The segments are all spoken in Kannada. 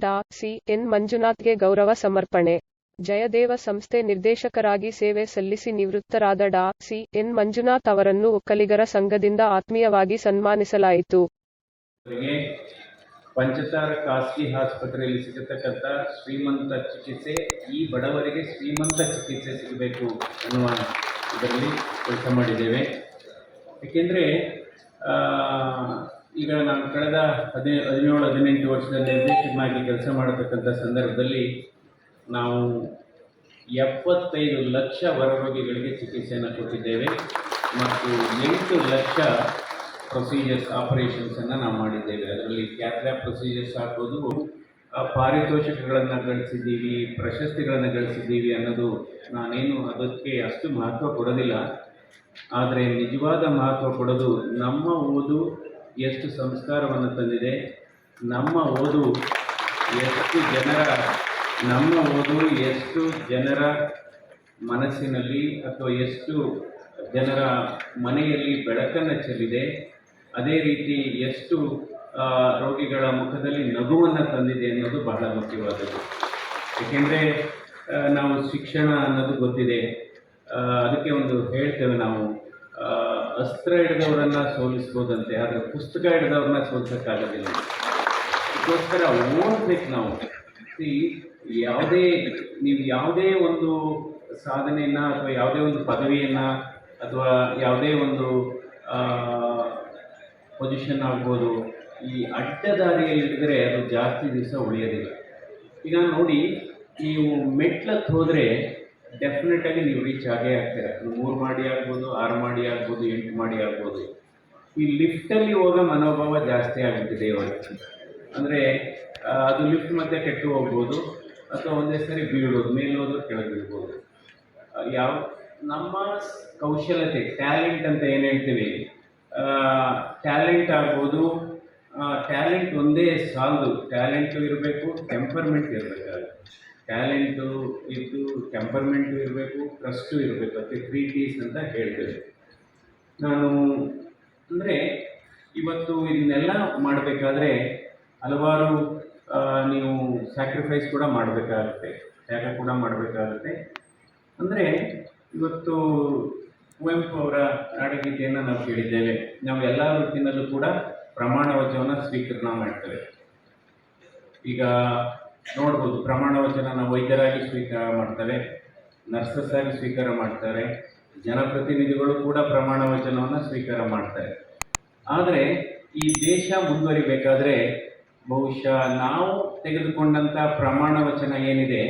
ಡಾ. ಸಿ. ಎನ್. ಮಂಜುನಾಥ್ಗೆ ಗೌರವ ಸಮರ್ಪಣೆ. ಜಯದೇವ ಸಂಸ್ಥೆ ನಿರ್ದೇಶಕರಾಗಿ ಸೇವೆ ಸಲ್ಲಿಸಿ ನಿವೃತ್ತರಾದ ಡಾ. ಸಿ. ಎನ್. ಮಂಜುನಾಥ್ ಅವರನ್ನು ಒಕ್ಕಲಿಗರ ಸಂಘದಿಂದ ಆತ್ಮೀಯವಾಗಿ ಸನ್ಮಾನಿಸಲಾಯಿತು. ಪಂಚತಾರ ಖಾಸಗಿ ಆಸ್ಪತ್ರೆಯಲ್ಲಿ ಸಿಗತಕ್ಕಂಥ ಶ್ರೀಮಂತ ಚಿಕಿತ್ಸೆ, ಈ ಬಡವರಿಗೆ ಶ್ರೀಮಂತ ಚಿಕಿತ್ಸೆ ಸಿಗಬೇಕು ಅನ್ನುವ ಇದರಲ್ಲಿ ಕೆಲಸ ಮಾಡಿದ್ದೇವೆ. ಏಕೆಂದರೆ ಕಳೆದ ಹದಿ ಹದಿನೇಳು ಹದಿನೆಂಟು ವರ್ಷದ ನಿರ್ದೇಶಕನಾಗಿ ಕೆಲಸ ಮಾಡತಕ್ಕಂಥ ಸಂದರ್ಭದಲ್ಲಿ ನಾವು ಎಪ್ಪತ್ತೈದು ಲಕ್ಷ ಹೊರರೋಗಿಗಳಿಗೆ ಚಿಕಿತ್ಸೆಯನ್ನು ಕೊಟ್ಟಿದ್ದೇವೆ ಮತ್ತು ಎಂಟು ಲಕ್ಷ ಪ್ರೊಸೀಜರ್ಸ್ ಆಪರೇಷನ್ಸನ್ನು ನಾವು ಮಾಡಿದ್ದೇವೆ. ಅದರಲ್ಲಿ ಕ್ಯಾಥ್ಲ್ಯಾಬ್ ಪ್ರೊಸೀಜರ್ಸ್ ಆ, ಪಾರಿತೋಷಕಗಳನ್ನು ಗಳಿಸಿದ್ದೀವಿ ಪ್ರಶಸ್ತಿಗಳನ್ನು ಗಳಿಸಿದ್ದೀವಿ ಅನ್ನೋದು ನಾನೇನು ಅದಕ್ಕೆ ಅಷ್ಟು ಮಹತ್ವ ಕೊಡೋದಿಲ್ಲ. ಆದರೆ ನಿಜವಾದ ಮಹತ್ವ ಕೊಡೋದು ನಮ್ಮ ಓದು ಎಷ್ಟು ಸಂಸ್ಕಾರವನ್ನು ತಂದಿದೆ, ನಮ್ಮ ಓದು ಎಷ್ಟು ಜನರ, ನಮ್ಮ ಓದು ಎಷ್ಟು ಜನರ ಮನಸ್ಸಿನಲ್ಲಿ ಅಥವಾ ಎಷ್ಟು ಜನರ ಮನೆಯಲ್ಲಿ ಬೆಳಕನ್ನು ಚೆಲ್ಲಿದೆ, ಅದೇ ರೀತಿ ಎಷ್ಟು ರೋಗಿಗಳ ಮುಖದಲ್ಲಿ ನಗುವನ್ನು ತಂದಿದೆ ಅನ್ನೋದು ಬಹಳ ಮುಖ್ಯವಾದದ್ದು. ಏಕೆಂದರೆ ನಾವು ಶಿಕ್ಷಣ ಅನ್ನೋದು ಗೊತ್ತಿದೆ. ಅದಕ್ಕೆ ಒಂದು ಹೇಳ್ತೇವೆ ನಾವು. ಅಸ್ತ್ರ ಹಿಡಿದವರನ್ನ ಸೋಲಿಸ್ಬೋದಂತೆ, ಆದರೆ ಪುಸ್ತಕ ಹಿಡಿದವ್ರನ್ನ ಸೋಲಿಸೋಕ್ಕಾಗೋದಿಲ್ಲ. ಅದಕ್ಕೋಸ್ಕರ ಓದ್ಬೇಕು ನಾವು. ಯಾವುದೇ, ನೀವು ಯಾವುದೇ ಒಂದು ಸಾಧನೆಯನ್ನು ಅಥವಾ ಯಾವುದೇ ಒಂದು ಪದವಿಯನ್ನು ಅಥವಾ ಯಾವುದೇ ಒಂದು ಪೊಸಿಷನ್ ಆಗ್ಬೋದು, ಈ ಅಡ್ಡದಾರಿಯಲ್ಲಿ ಇಟ್ಟಿದ್ರೆ ಅದು ಜಾಸ್ತಿ ದಿವಸ ಉಳಿಯೋದಿಲ್ಲ. ಈಗ ನೋಡಿ, ನೀವು ಮೆಟ್ಲಕ್ಕೆ ಹೋದರೆ ಡೆಫಿನೆಟಾಗಿ ನೀವು ರೀಚ್ ಆಗೇ ಆಗ್ತೀರ. ಮೂರು ಮಾಡಿ ಆಗ್ಬೋದು, ಆರು ಮಾಡಿ ಆಗ್ಬೋದು, ಎಂಟು ಮಾಡಿ ಆಗ್ಬೋದು. ಈ ಲಿಫ್ಟಲ್ಲಿ ಹೋಗೋ ಮನೋಭಾವ ಜಾಸ್ತಿ ಆಗುತ್ತೆ ಇವಾಗ ಅಂದರೆ ಅದು ಲಿಫ್ಟ್ ಮಧ್ಯೆ ಕೆಟ್ಟು ಹೋಗ್ಬೋದು, ಅಥವಾ ಒಂದೇ ಸರಿ ಬೀಳೋದು, ಮೇಲೆ ಹೋದ್ರೆ ಕೆಳಗೆ ಬೀಳ್ಬೋದು. ಯಾವ, ನಮ್ಮ ಕೌಶಲ್ಯತೆ ಟ್ಯಾಲೆಂಟ್ ಅಂತ ಏನು ಹೇಳ್ತೀವಿ? ಟ್ಯಾಲೆಂಟ್ ಆಗ್ಬೋದು ಟ್ಯಾಲೆಂಟ್ ಒಂದೇ ಸಾಲದು ಟ್ಯಾಲೆಂಟು ಇರಬೇಕು ಟೆಂಪರ್ಮೆಂಟ್ ಇರಬೇಕಾಗುತ್ತೆ. ಟ್ಯಾಲೆಂಟು ಇದ್ದು ಟೆಂಪರ್ಮೆಂಟು ಇರಬೇಕು, ಟ್ರಸ್ಟು ಇರಬೇಕು, ಅದಕ್ಕೆ ತ್ರೀ ಟೀಸ್ ಅಂತ ಹೇಳ್ತೇವೆ ನಾನು ಅಂದರೆ ಇವತ್ತು ಇದನ್ನೆಲ್ಲ ಮಾಡಬೇಕಾದ್ರೆ ಹಲವಾರು ನೀವು ಸ್ಯಾಕ್ರಿಫೈಸ್ ಕೂಡ ಮಾಡಬೇಕಾಗುತ್ತೆ. ತ್ಯಾಗ ಕೂಡ ಮಾಡಬೇಕಾಗುತ್ತೆ. ಅಂದರೆ ಇವತ್ತು ಕುವೆಂಪು ಅವರ ನಾಡಗೀತೆಯನ್ನು ನಾವು ಕೇಳಿದ್ದೇವೆ. ನಾವು ಎಲ್ಲ ವೃತ್ತಿನಲ್ಲೂ ಕೂಡ ಪ್ರಮಾಣ ವಚನವನ್ನು ಸ್ವೀಕರಣ ಮಾಡ್ತೇವೆ. ಈಗ ನೋಡ್ಬೋದು. ಪ್ರಮಾಣ ವಚನ ವೈದ್ಯರಾಗಿ ಸ್ವೀಕಾರ ಮಾಡ್ತಾರೆ, ನರ್ಸಸ್ ಆಗಿ ಸ್ವೀಕಾರ ಮಾಡ್ತಾರೆ, ಜನಪ್ರತಿನಿಧಿಗಳು ಕೂಡ ಪ್ರಮಾಣ ವಚನವನ್ನು ಸ್ವೀಕಾರ ಮಾಡ್ತಾರೆ. ಆದರೆ ಈ ದೇಶ ಮುಂದುವರಿಬೇಕಾದ್ರೆ ಬಹುಶಃ ನಾವು ತೆಗೆದುಕೊಂಡಂಥ ಪ್ರಮಾಣ ವಚನ ಏನಿದೆ,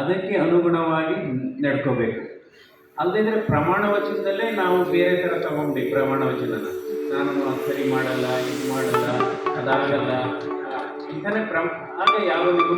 ಅದಕ್ಕೆ ಅನುಗುಣವಾಗಿ ನಡ್ಕೋಬೇಕು. ಅಲ್ಲದಿದ್ದರೆ ಪ್ರಮಾಣ ವಚನದಲ್ಲೇ ನಾವು ಬೇರೆ ಥರ ತಗೊಂಡ್ವಿ ಪ್ರಮಾಣ ವಚನನ. ನಾನು ಸರಿ ಮಾಡಲ್ಲ, ಇದು ಮಾಡಲ್ಲ, ಅದಾಗಲ್ಲ. ಈ ಥರ ಪ್ರಮ್ ಆಗ ಯಾವನಿಗೂ